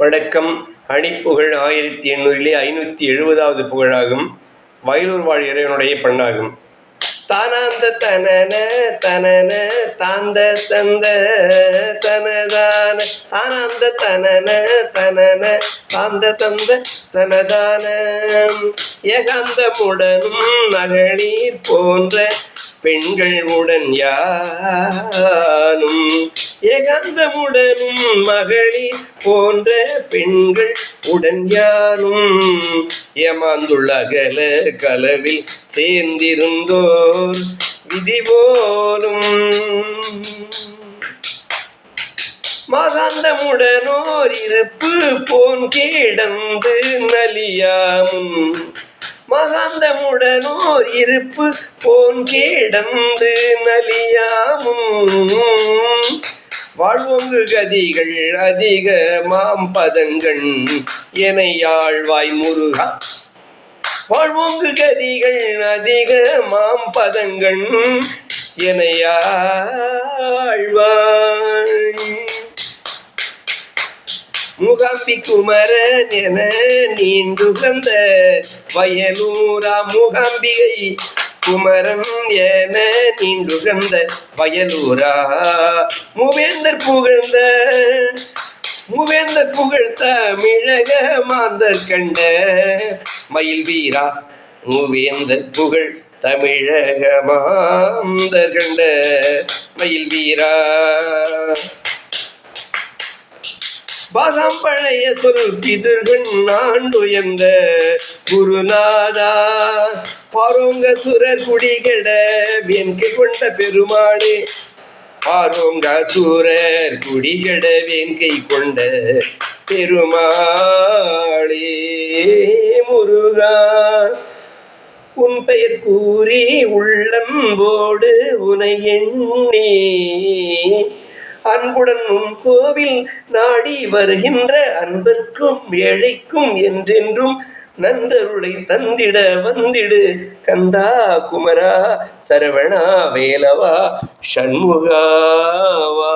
வணக்கம். அணிப்புகழ் ஆயிரத்தி எண்ணூறிலே ஐநூற்றி எழுபதாவது புகழாகும். வயலூர் வாழ் இறைவனுடைய பெண்ணாகும். தானாந்த தனன தனன தாந்த தந்த தனதான. தானாந்த தனன தனன தாந்த தந்த தனதான. ஏகாந்தமுடனும் மகளிர் போன்ற பெண்கள் உடன் யானும் ஏகாந்தமுடனும் மகளி போன்ற பெண்கள் உடன் யாரும் ஏமாந்துள்ள அகல கலவில் சேர்ந்திருந்தோர் விதி போலும் மகாந்தமுடனோர் இருப்பு போன் கேடந்து நலியாமும். மகாந்தமுடனோர் இருப்பு போன் கேடந்து நலியாமும். வாழ்வொங்கு கதிகள் அதிக மாம்பதங்கள் எனையாழ்வாய் முருகா வாழ்வோங்கு கதிகள் அதிக மாம்பதங்கள் எனையாழ்வாய் முகாம்பி குமரன் என நீண்டுகந்த வயலூரா முகாம்பிகை குமரன் என நீண்டுகந்த வயலூரா. மூவேந்தர் புகழ்ந்த மூவேந்தர் புகழ்த்த மிழக மாந்தர் கண்ட மயில் வீரா மூவேந்தர் புகழ் தமிழக மாந்தர் கண்ட மயில் வீரா. பாகம் பழைய சொல் பிதுர்கள் நாண்டுயர்ந்த குருநாதா. பாரோங்க சுரர் குடிகட வேன்கை கொண்ட பெருமாளே. பாரோங்க சுரர் குடிகட வென்கை கொண்ட பெருமாளே. முருகா உன் பெயர் கூறி உள்ளம்போடு உனை எண்ணே. அன்புடன் உன் கோவில் நாடி வருகின்ற அன்பர்க்கும் ஏழைக்கும் என்றென்றும் நன்றருளை தந்திட வந்திடு. கந்தா குமரா சரவணா வேலவா ஷண்முகாவா